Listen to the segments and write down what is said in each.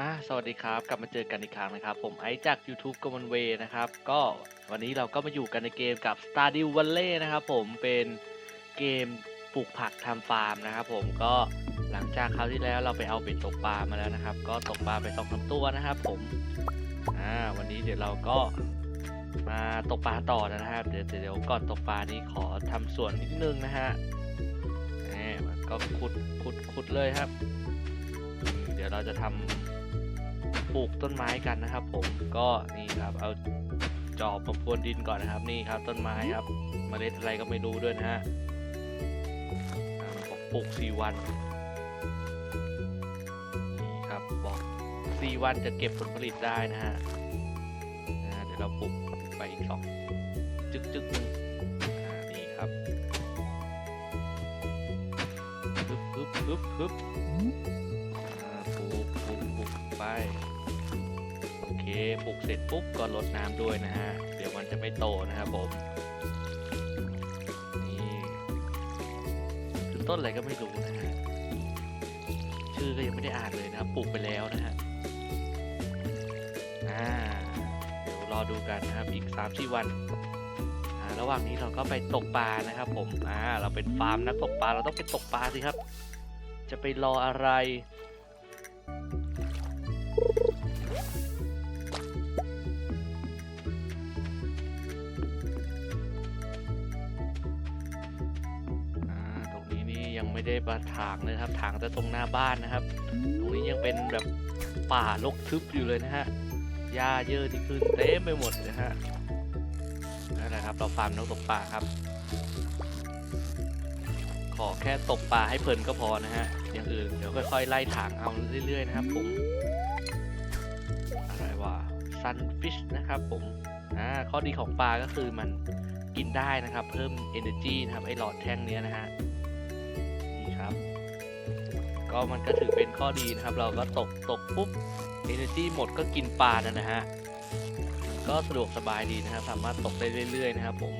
อ่าสวัสดีครับ กลับมาเจอกันอีกครั้งนะครับ ผมไอจาก YouTube c o m m o n Way นะครับ ก็วันนี้เราก็มาอยู่กันในเกมกับ Stardew Valley นะครับผมเป็นเกมปลูกผักทำฟาร์มนะครับผมก็หลังจากคราวที่แล้วเราไปเอาเบ็ดตกปลามาแล้วนะครับ ก็ตกปลาไปสองสาตัวนะครับ ผมอ่าวันนี้เดี๋ยวเราก็มาตกปลาต่อนะครับ เดี๋ยวเดี๋ยวก่อนตกปลานี้ขอทำสวนนิดนึงนะฮะนี่ก็ขุดขุดขุดเลยครับ เดี๋ยวเราจะทำ ปลูกต้นไม้กันนะครับ ผมก็นี่ครับเอาจอบมาพรวนดินก่อนนะครับ นี่ครับต้นไม้ครับเมล็ดอะไรก็ไม่รู้ด้วยนะฮะบอกปลูกสี่วันนี่ครับบอกสี่วันจะเก็บผลผลิตได้นะฮะเดี๋ยวเราปลูกไปอีกสองจึกจึกหนึ่งนี่ครับปึ๊บปึ๊บปึ๊บปึ๊บปลูกปลูกปลูกไป ปลูกเสร็จปุ๊บก็รดน้ำด้วยนะฮะ เดี๋ยวมันจะไม่โตนะครับผม นี่คือต้นอะไรก็ไม่รู้นะฮะ ชื่อก็ยังไม่ได้อ่านเลยนะครับ ปลูกไปแล้วนะฮะอ่าเดี๋ยวรอดูกันนะครับ อีก3าสี่วันอ่าระหว่างนี้เราก็ไปตกปลานะครับ ผมอ่าเราเป็นฟาร์มนักตกปลาเราต้องไปตกปลาสิครับ จะไปรออะไร ไม่ได้มาถางเลยครับถางแต่ตรงหน้าบ้านนะครับ ตรงนี้ยังเป็นแบบป่ารกทึบอยู่เลยนะฮะหญ้าเยอะที่ขึ้นเต็มไปหมดเลยฮะนั่นแหละครับ เราฟาร์มนกตกปลาครับ ขอแค่ตกปลาให้เพลินก็พอนะฮะอย่างอื่นเดี๋ยวค่อยๆไล่ถางเอาเรื่อยๆนะครับผมอะไรวะ sunfish นะครับผมอ่าข้อดีของปลาก็คือมันกินได้นะครับ เพิ่ม energy นะครับไอ้หลอดแท่งเนี้ยนะฮะ ก็มันก็ถือเป็นข้อดีนะครับ เราก็ตกตกปุ๊บ energy หมดก็กินปลานะนะฮะก็สะดวกสบายดีนะครับ สามารถตกได้เรื่อย ๆ นะครับผม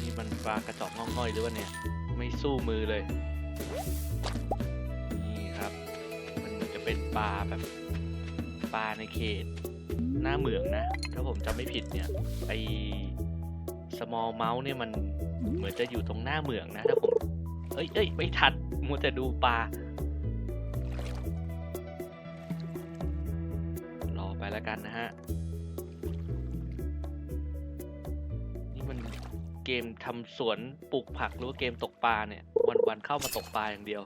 นี่มันปลากระจอกงอกง่อยหรือว่าเนี่ย ไม่สู้มือเลย ปลาแบบ ปลาในเขต หน้าเหมืองนะ ถ้าผมจำไม่ผิดเนี่ยไอ small mouse เนี่ยมันเหมือนจะอยู่ตรงหน้าเหมืองนะ ถ้าผม เอ้ยเอ้ยไม่ทันมัวแต่ดูปลา รอไปแล้วกันนะฮะ นี่มันเกมทำสวนปลูกผักหรือว่าเกมตกปลาเนี่ย วันๆเข้ามาตกปลาอย่างเดียว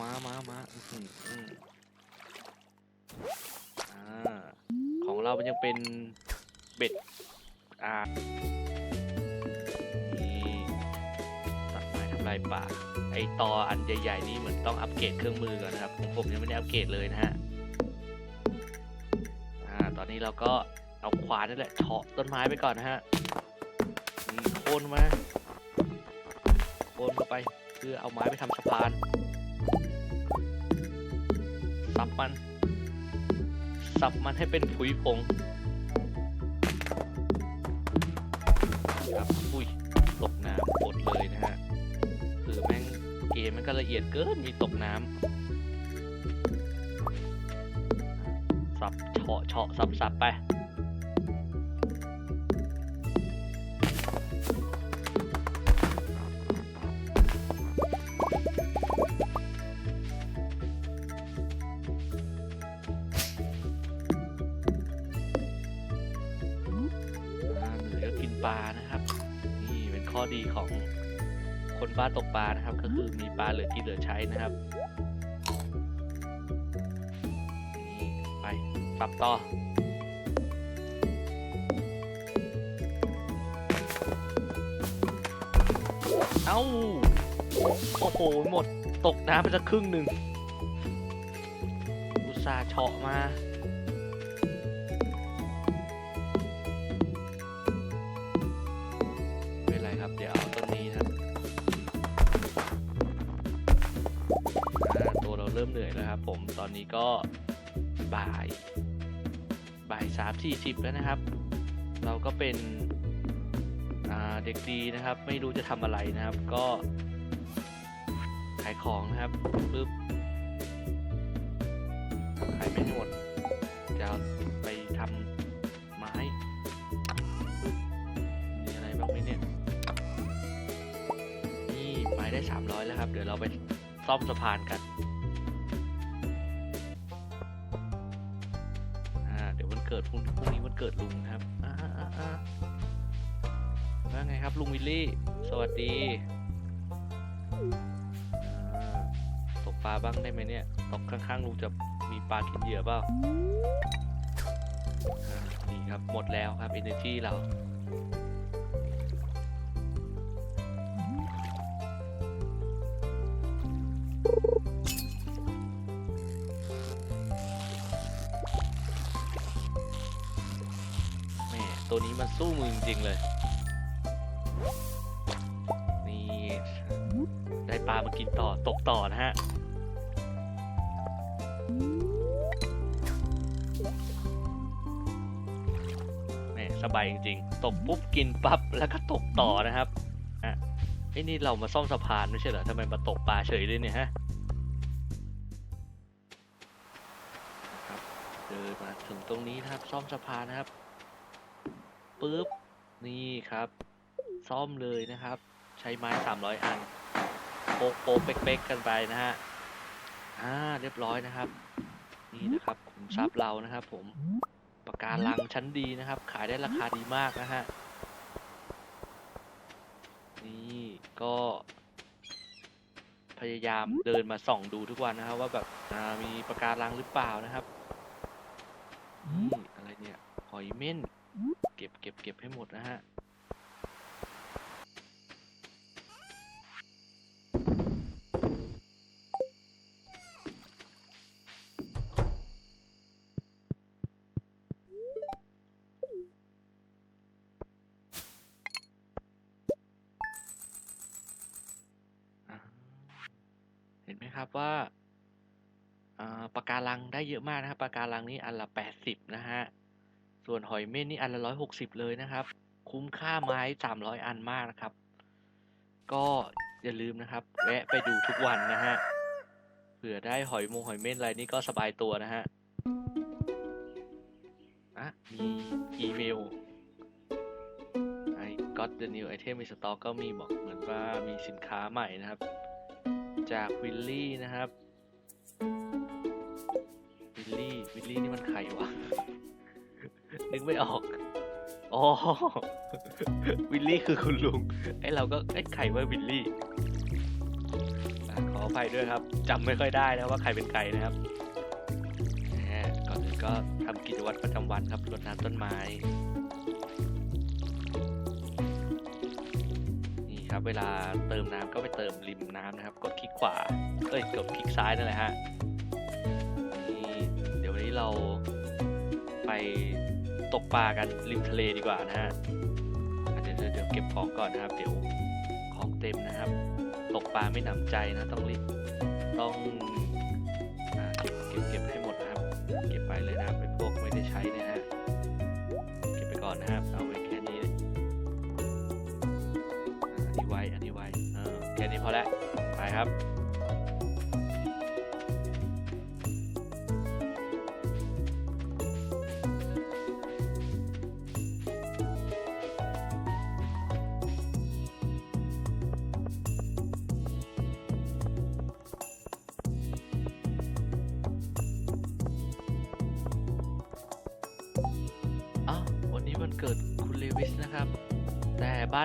มามามาม้าของเรามันยังเป็นเบ็ดอ่านี่ตัดไม้ทำลายป่า ไอตออันใหญ่ๆนี่เหมือนต้องอัปเกรดเครื่องมือก่อนนะครับของผมยังไม่ได้อัปเกรดเลยนะฮะอ่าตอนนี้เราก็เอาขวานนี่แหละเฉาะต้นไม้ไปก่อนนะฮะโค่นมาโค่นเข้าไปเพื่อเอาไม้ไปทำสะพาน สับมัน สับมันให้เป็นผุยผงครับอุ้ยตกน้ำหมดเลยนะฮะคือแม่งเกมมันก็ละเอียดเกินมีตกน้ำสับเฉาะเฉาะสับสับไป คือมีปลาเหลือกินเหลือใช้นะครับนี่ไปปรับต่อเอ้าโอ้โหหมดตกน้ำไปสักครึ่งหนึ่งอุตส่าห์เฉาะมา ก็บ่าย บ่ายสามสี่สิบแล้วนะครับ เราก็เป็นเด็กดีนะครับ ไม่รู้จะทำอะไรนะครับ ก็ขายของนะครับปึ๊บขายไม่หมดจะไปทำไม้มีอะไรบ้างไหมเนี่ยนี่ไม้ได้สามร้อยแล้วครับ เดี๋ยวเราไปซ่อมสะพานกัน เกิดพรุ่งพรุ่งนี้วันเกิดลุงครับอ่าอ่าอ่าว่าไงครับลุงวิลลี่ สวัสดีอ่าตกปลาบ้างได้ไหมเนี่ย ตกข้างๆลุงจะมีปลากินเหยื่อเปล่าอ่านี่ครับหมดแล้วครับ energy เรา ตัวนี้มันสู้มือจริงๆเลย นี่ ได้ปลามากินต่อตกต่อนะฮะ แหม่สบายจริงๆ ตกปุ๊บกินปั๊บแล้วก็ตกต่อนะครับอะไอ้นี่เรามาซ่อมสะพานไม่ใช่เหรอทำไมมาตกปลาเฉยเลยเนี่ยฮะเดินมาถึงตรงนี้นะครับซ่อมสะพานนะครับ ปุ๊บ นี่ครับ ซ่อมเลยนะครับ ใช้ไม้สามร้อยอันโป๊กโป๊กเป๊กๆกันไปนะฮะ อ่า เรียบร้อยนะครับ นี่นะครับขุมทรัพย์เรานะครับ ผมปากการังชั้นดีนะครับ ขายได้ราคาดีมากนะฮะ นี่ก็ พยายามเดินมาส่องดูทุกวันนะครับ ว่าแบบอ่ามีปากการังหรือเปล่านะครับนี่อะไรเนี่ยหอยเม่น ก็บเก็บให้หมดนะฮะเห็นไหมครับว่าอ่าปะการังได้เยอะมากนะครับปะการังนี้อันละแปดสิบนะฮะ ส่วนหอยเม่นนี่อันละร้อยหกสิบเลยนะครับ คุ้มค่าไม้สามร้อยอันมากนะครับ ก็อย่าลืมนะครับ แวะไปดูทุกวันนะฮะ เผื่อได้หอยมงหอยเม่นอะไรนี่ก็สบายตัวนะฮะอะมีอีเมล I got the new item in stock ก็มีบอกเหมือนว่ามีสินค้าใหม่นะครับ จากวิลลี่นะครับ วิลลี่ วิลลี่นี่มันใครวะ นึกไม่ออก อ๋อ วิลลี่คือคุณลุง ไอเราก็ไอยใครว่าวิลลี่อะขออภัยด้วยครับจำไม่ค่อยได้นะว่าใครเป็นใครนะครับแหมก่อนอื่นก็ทำกิจวัตรประจำวันครับรดน้ำต้นไม้ นี่ครับเวลาเติมน้ำก็ไปเติมริมน้ำนะครับ กดคลิกขวา เอ้ยกดคลิกซ้ายนั่นแหละฮะนี่เดี๋ยววันนี้เราไป ตกปลากันริมทะเลดีกว่านะฮะเดี๋ยวเดี๋ยวเก็บของก่อนนะครับ เดี๋ยวของเต็มนะครับ ตกปลาไม่หนำใจนะต้องรีบต้องเก็บเก็บเก็บให้หมดนะครับ เก็บไปเลยนะครับไอ้พวกไม่ได้ใช้เนี่ยนะฮะเก็บไปก่อนนะครับ เอาไว้แค่นี้อันนี้ไว้อันนี้ไว้แค่นี้พอแล้วไปครับ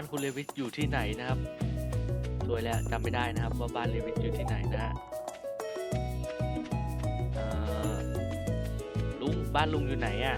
านคุณเลวิสอยู่ที่ไหนนะครับสวยแล้วจำไม่ได้นะครับว่าบ้านเลวิสอยู่ที่ไหนนะฮะลุงบ้านลุงอยู่ไหนอะ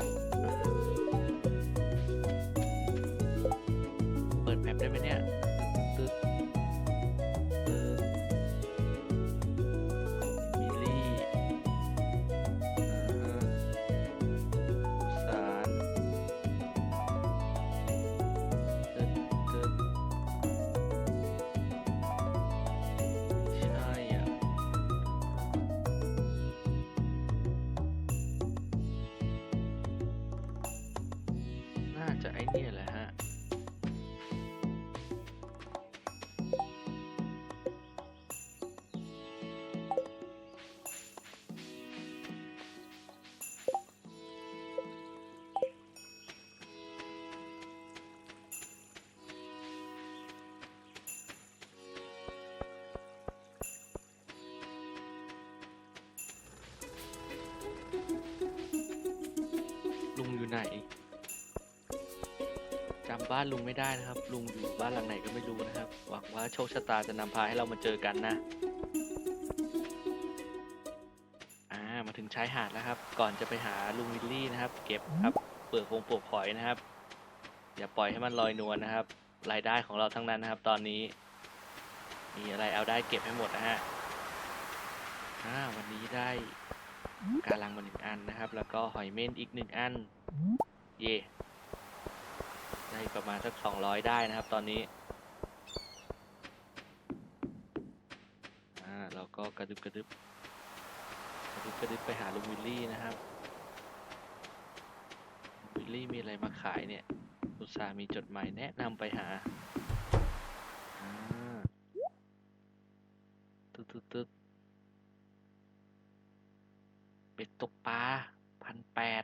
บ้านลุงไม่ได้นะครับ ลุงอยู่บ้านหลังไหนก็ไม่รู้นะครับ หวังว่าโชคชะตาจะนำพาให้เรามาเจอกันนะอ่ามาถึงชายหาดแล้วครับ ก่อนจะไปหาลุงวิลลี่นะครับ เก็บครับเปลือกพงปลวกหอยนะครับ อย่าปล่อยให้มันลอยนวลนะครับ รายได้ของเราทั้งนั้นนะครับ ตอนนี้ มีอะไรเอาได้เก็บให้หมดนะฮะอ่าวันนี้ได้กาลังมาหนึ่งอันนะครับ แล้วก็หอยเม่นอีกหนึ่งอัน เย่ ได้ประมาณสักสองร้อยได้นะครับตอนนี้อ่าเราก็กระดึบกระดึบกระดึบกระดึบไปหาลุงวิลลี่นะครับลุงวิลลี่มีอะไรมาขายเนี่ยอุตส่าห์มีจดหมายแนะนำไปหาตึ๊ดตึ๊ดตึ๊ดเป็ดตกปลาพันแปด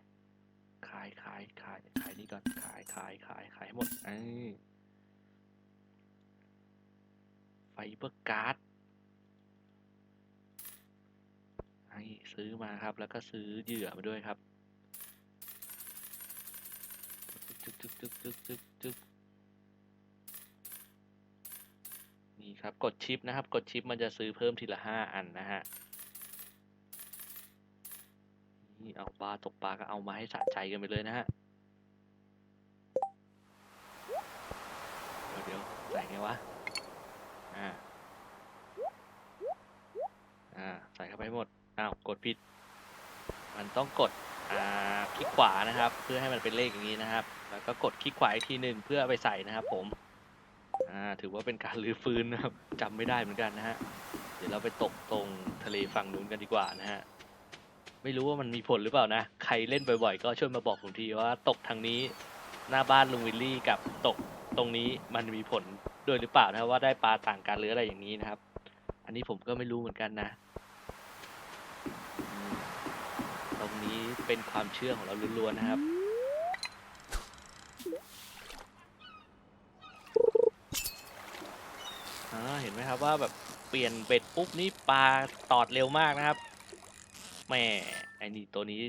ขายขายขาย ก่อนขายขายขายขายให้หมดอไฟเบอร์การ์ดให้ซื้อมาครับ แล้วก็ซื้อเหยื่อมาด้วยครับจึ๊กจึ๊กจึ๊กจึ๊กจึ๊กจึ๊กนี่ครับ กดชิปนะครับ กดชิปมันจะซื้อเพิ่มทีละห้าอันนะฮะนี่เอาปลาตกปลาก็เอามาให้สะใจกันไปเลยนะฮะ เดี๋ยวเดี๋ยว ใส่ไงวะ อ่า อ่า ใส่เข้าไปหมด อ้าว กดผิด มันต้องกด อ่า คลิกขวานะครับ เพื่อให้มันเป็นเลขอย่างนี้นะครับ แล้วก็กดคลิกขวาอีกทีหนึ่งเพื่อไปใส่นะครับผม อ่า ถือว่าเป็นการรื้อฟื้นนะครับจำไม่ได้เหมือนกันนะฮะ เดี๋ยวเราไปตกตรงทะเลฝั่งนู้นกันดีกว่านะฮะ ไม่รู้ว่ามันมีผลหรือเปล่านะ ใครเล่นบ่อยๆ ก็ช่วยมาบอกผมทีว่าตกทางนี้หน้าบ้านลุงวิลลี่กับตก ตรงนี้มันมีผลด้วยหรือเปล่านะว่าได้ปลาต่างกันหรืออะไรอย่างนี้นะครับ อันนี้ผมก็ไม่รู้เหมือนกันนะ ตรงนี้เป็นความเชื่อของเราล้วนๆนะครับ เห็นไหมครับว่าแบบเปลี่ยนเบ็ดปุ๊บนี่ปลาตอดเร็วมากนะครับแม่ไอ้นี่ตัวนี้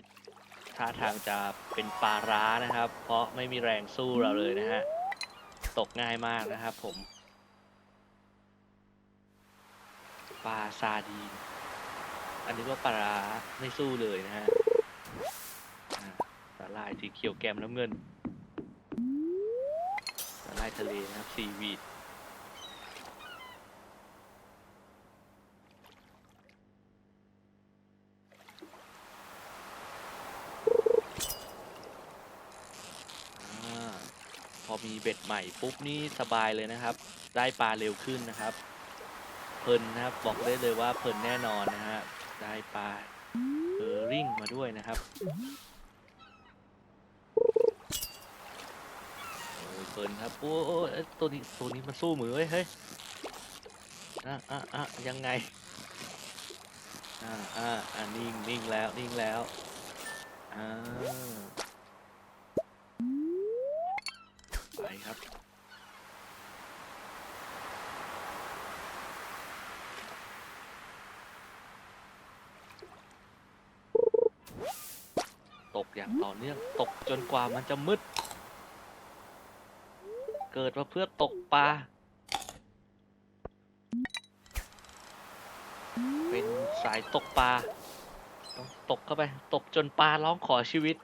ท่าทางจะเป็นปลาร้านะครับ เพราะไม่มีแรงสู้เราเลยนะฮะ ตกง่ายมากนะครับผม ปลาซาดีน อันนี้ว่าปลาไม่สู้เลยนะฮะอ่าสาลายสีเขียวแกมน้ำเงินสาลายทะเลนะครับซีวีด อาพอมี เบ็ดใหม่ปุ๊บนี่สบายเลยนะครับ ได้ปลาเร็วขึ้นนะครับ เพลินนะครับบอกได้เลยว่าเพลินแน่นอนนะฮะได้ปลาเออริ่งมาด้วยนะครับโอ้ยเพลินครับโอ้โอ้ตัวนี้ตัวนี้มันสู้มือเว้ยเฮ้ยอะอะอะยังไงอ่าอ่าอ่านิ่งนิ่งแล้วนิ่งแล้วอ่า ครับ ตกอย่างต่อเนื่อง ตกจนกว่ามันจะมืด เกิดมาเพื่อตกปลา เป็นสายตกปลา ต้องตกเข้าไป ตกจนปลาร้องขอชีวิต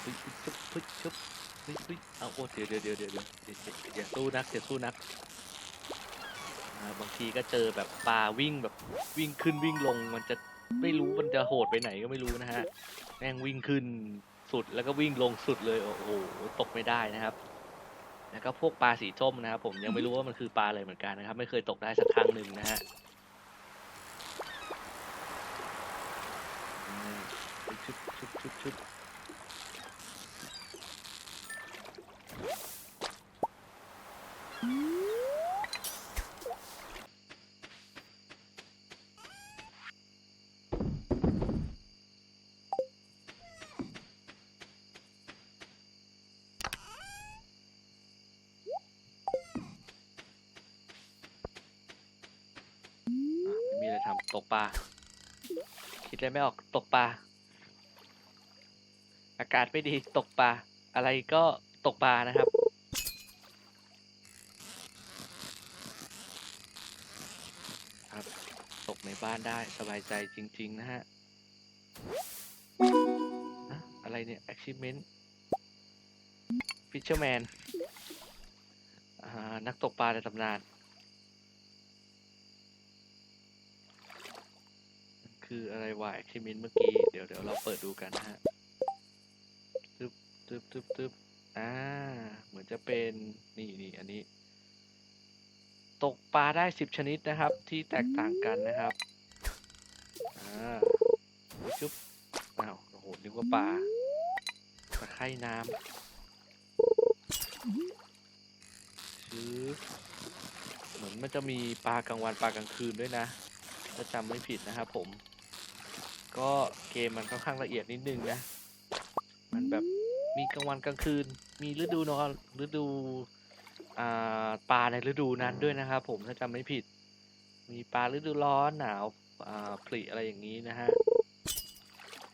เฮ้ยชุบเฮ้ยชุบเฮ้ยเฮ้ย เดี๋ยวเดี๋ยวเดี๋ยวเดี๋ยวเดี๋ยวเดี๋ยวเดี๋ยวสู้นักเดี๋ยวสู้นักอ่าบางทีก็เจอแบบปลาวิ่งแบบวิ่งขึ้นวิ่งลง มันจะไม่รู้มันจะโหดไปไหนก็ไม่รู้นะฮะแม่งวิ่งขึ้นสุดแล้วก็วิ่งลงสุดเลย โอ้โหตกไม่ได้นะครับ แล้วก็พวกปลาสีส้มนะครับผมยังไม่รู้ว่ามันคือปลาอะไรเหมือนกันนะครับ ไม่เคยตกได้สักครั้งหนึ่งนะฮะ คิดอะไรไม่ออกตกปลา อากาศไม่ดีตกปลา อะไรก็ตกปลานะครับ ครับ ตกในบ้านได้สบายใจจริง ๆ นะฮะ อะไรเนี่ย achievement fisherman นักตกปลาในตำนาน คืออะไรวะ achievement เมื่อกี้ เดี๋ยวเดี๋ยวเราเปิดดูกันนะฮะตึ๊บตึ๊บตึ๊บตึ๊บอ่า เหมือนจะเป็น นี่นี่อันนี้ ตกปลาได้สิบชนิดนะครับ ที่แตกต่างกันนะครับ อ่าชุบอ้าว โอ้โห นึกว่าปลาตะไคร่น้ำชื้อเหมือนมันจะมีปลากลางวันปลากลางคืนด้วยนะถ้าจำไม่ผิดนะครับผม ก็เกมมันค่อนข้างละเอียดนิดนึงนะ มันแบบมีกลางวันกลางคืน มีฤดูนอนฤดูอ่าปลาในฤดูนั้นด้วยนะครับผมถ้าจำไม่ผิด มีปลาฤดูร้อนหนาวอ่าผลิอะไรอย่างนี้นะฮะ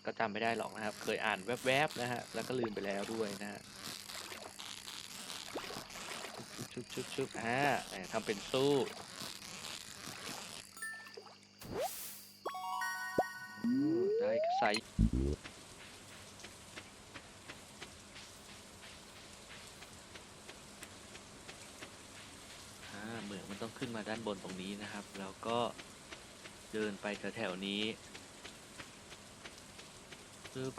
ก็จำไม่ได้หรอกนะครับ เคยอ่านแวบๆนะฮะแล้วก็ลืมไปแล้วด้วยนะฮะชุบชุบชุบอ่าทำเป็นสู้ ได้เหมืองมันต้องขึ้นมาด้านบนตรงนี้นะครับ แล้วก็เดินไปแถวๆนี้ปึ๊บ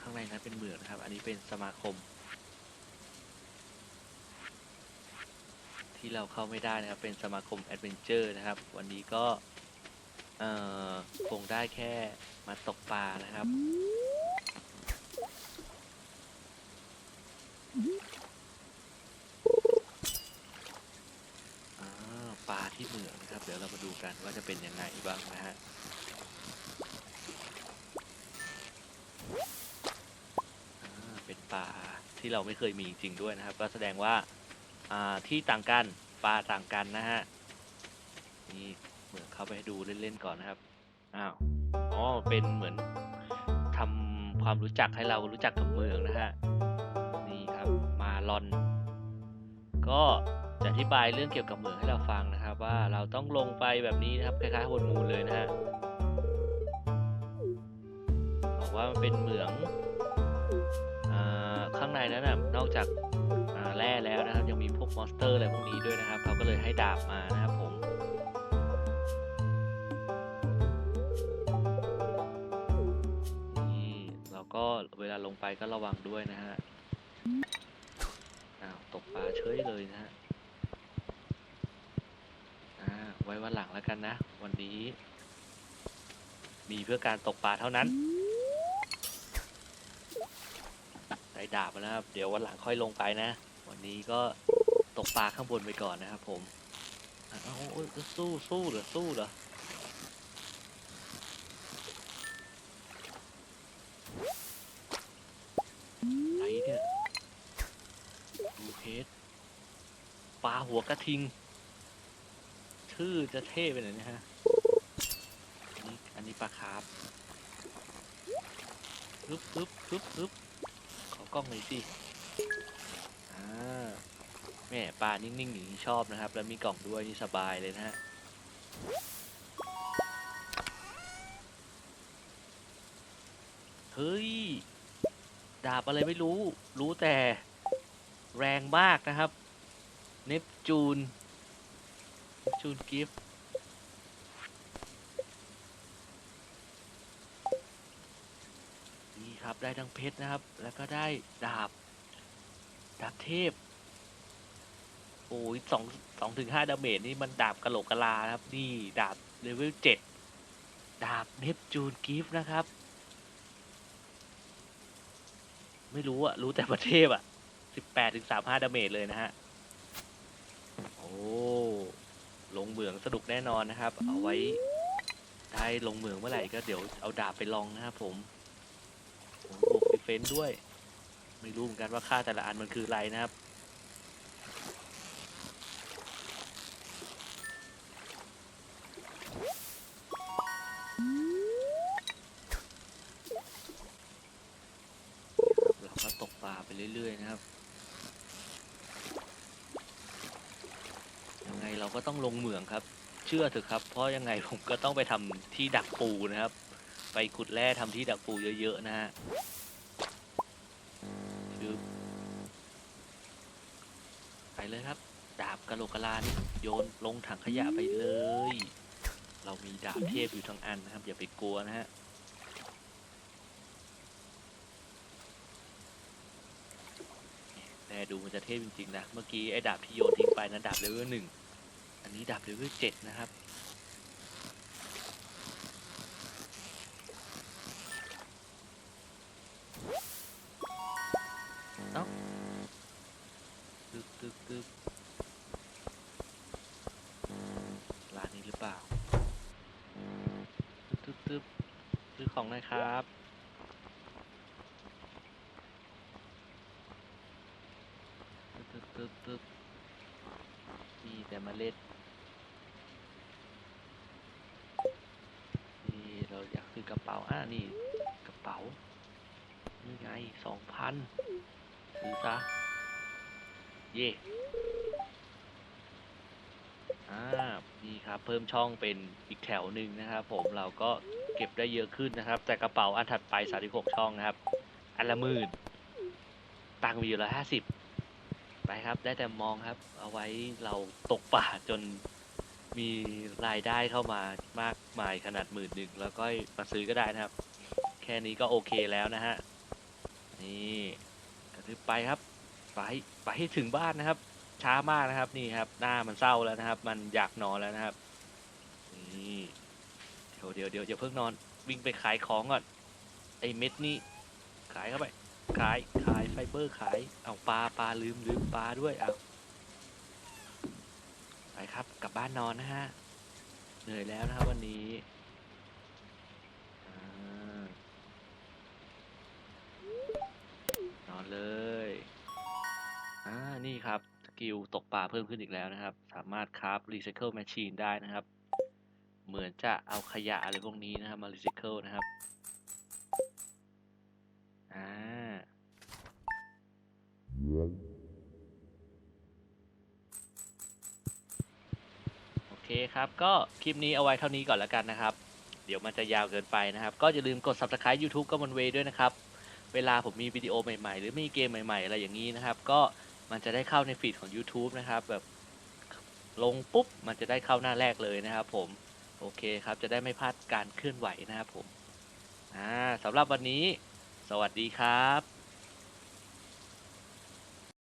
ข้างในนั้นเป็นเหมืองนะครับ อันนี้เป็นสมาคม ที่เราเข้าไม่ได้นะครับ เป็นสมาคมแอดเวนเจอร์นะครับ วันนี้ก็คงได้แค่มาตกปลานะครับ ปลาที่เหมืองนะครับ เดี๋ยวเรามาดูกันว่าจะเป็นยังไงบ้างนะฮะเป็นปลาที่เราไม่เคยมีจริงด้วยนะครับ ก็แสดงว่า ที่ต่างกันปลาต่างกันนะฮะนี่เหมืองเข้าไปดูเล่นๆก่อนนะครับอ้าวอ๋อเป็นเหมือนทำความรู้จักให้เรารู้จักกับเมืองนะฮะนี่ครับมาลอน ก็จะอธิบายเรื่องเกี่ยวกับเมืองให้เราฟังนะครับว่าเราต้องลงไปแบบนี้นะครับคล้ายๆฮนมูลเลยนะฮะบอกว่ามันเป็นเหมืองอาข้างในนั้นนะนอกจาก มอนสเตอร์อะไรพวกนี้ด้วยนะครับ เขาก็เลยให้ดาบมานะครับผมนี่เราก็เวลาลงไปก็ระวังด้วยนะฮะอ้าวตกปลาเฉยเลยนะฮะไว้วันหลังแล้วกันนะ วันนี้ มีเพื่อการตกปลาเท่านั้นได้ดาบแล้วครับ เดี๋ยววันหลังค่อยลงไปนะ วันนี้ก็ ตกปลาข้างบนไปก่อนนะครับผมอะเอาสู้สู้เหรอสู้เหรอไรเนี่ยดูเพชรปลาหัวกระทิง ชื่อจะเท่ไปหน่อยนะฮะอันนี้อันนี้ปลาคาร์ฟปึ๊บปึ๊บปึ๊บปึ๊บขอกล้องหน่อยสิ ม่ปลานิ่งๆอย่างนี้ชอบนะครับ แล้วมีกล่องด้วยนี่สบายเลยนะฮะเฮ้ย ดาบอะไรไม่รู้ รู้แต่แรงมากนะครับ เนปจูน จูนกิฟต์นี่ครับ ได้ทั้งเพชรนะครับ แล้วก็ได้ดาบ ดาบเทพ ออ้ยสองสองถึงห้าดาเมจนี่มันดาบกะโหลกกะลาครับ นี่ดาบเลเวลเจ็ดดาบเนปจูนกิฟต์นะครับ ไม่รู้อะรู้แต่ประเทศอะสิบแปดถึงสามห้าดาเมจเลยนะฮะ โอ้ลงเหมืองสนุกแน่นอนนะครับ เอาไว้ได้ลงเหมืองเมื่อไหร่ก็เดี๋ยวเอาดาบไปลองนะครับผมผมบวกดิเฟนต์ด้วย ไม่รู้เหมือนกันว่าค่าแต่ละอันมันคืออะไรนะครับ เรื่อย ๆ นะครับ ยังไงเราก็ต้องลงเหมืองครับ เชื่อเถอะครับ เพราะยังไงผมก็ต้องไปทำที่ดักปูนะครับ ไปขุดแร่ทำที่ดักปูเยอะๆนะฮะชืบไปเลยครับ ดาบกะโหลกกะลานี่โยนลงถังขยะไปเลย เรามีดาบเทพอยู่ทั้งอันนะครับ อย่าไปกลัวนะฮะ แต่ ดูมันจะเทพจริงๆนะ เมื่อกี้ไอ้ดาบที่โยนทิ้งไปนะดาบเลเวลหนึ่ง อันนี้ดาบเลเวลเจ็ดนะครับ เอ้าตึกตึกตึกร้านนี้หรือเปล่าตึกตึกตึกซื้อของหน่อยครับ ตึกตึกตึกมีแต่เมล็ดนี่เราอยากซื้อกระเป๋าอ่านี่กระเป๋า นี่ไงสองพันซื้อซะ เย่อ่านี่ครับ เพิ่มช่องเป็นอีกแถวหนึ่งนะครับผมเราก็เก็บได้เยอะขึ้นนะครับ แต่กระเป๋าอันถัดไป 36 ช่องนะครับ อันละหมื่นตังค์มีอยู่ละห้าสิบไปครับ ได้แต่มองครับ เอาไว้เราตกป่าจน มีรายได้เข้ามามากมายขนาดหมื่นหนึ่งแล้วก็มาซื้อก็ได้นะครับ แค่นี้ก็โอเคแล้วนะฮะ นี่กระดึบไปครับ ไปไปให้ถึงบ้านนะครับ ช้ามากนะครับนี่ครับ หน้ามันเศร้าแล้วนะครับ มันอยากนอนแล้วนะครับนี่เดี๋ยวเดี๋ยวเดี๋ยวอย่าเพิ่งนอน วิ่งไปขายของก่อนไอเม็ดนี่ขายเข้าไปขายขายไฟเบอร์ขายเอาปลาปลาลืมลืมปลาด้วยเอา ครับกลับบ้านนอนนะฮะเหนื่อยแล้วนะครับวันนี้นอนเลยอ่านี่ครับสกิลตกปลาเพิ่มขึ้นอีกแล้วนะครับ สามารถคราฟรีไซเคิลแมชชีนได้นะครับ เหมือนจะเอาขยะอะไรพวกนี้นะครับมารีไซเคิลนะครับอ่า ครับ ก็คลิปนี้เอาไว้เท่านี้ก่อนแล้วกันนะครับ เดี๋ยวมันจะยาวเกินไปนะครับ ก็อย่าลืมกด subscribe YouTube ก็มันเวด้วยนะครับ เวลาผมมีวิดีโอใหม่ๆ หรือมีเกมใหม่ๆ อะไรอย่างนี้นะครับ ก็มันจะได้เข้าในฟีดของ YouTube นะครับ แบบลงปุ๊บ มันจะได้เข้าหน้าแรกเลยนะครับ ผม โอเคครับ จะได้ไม่พลาดการเคลื่อนไหวนะครับผม อ่าสำหรับวันนี้ สวัสดีครับ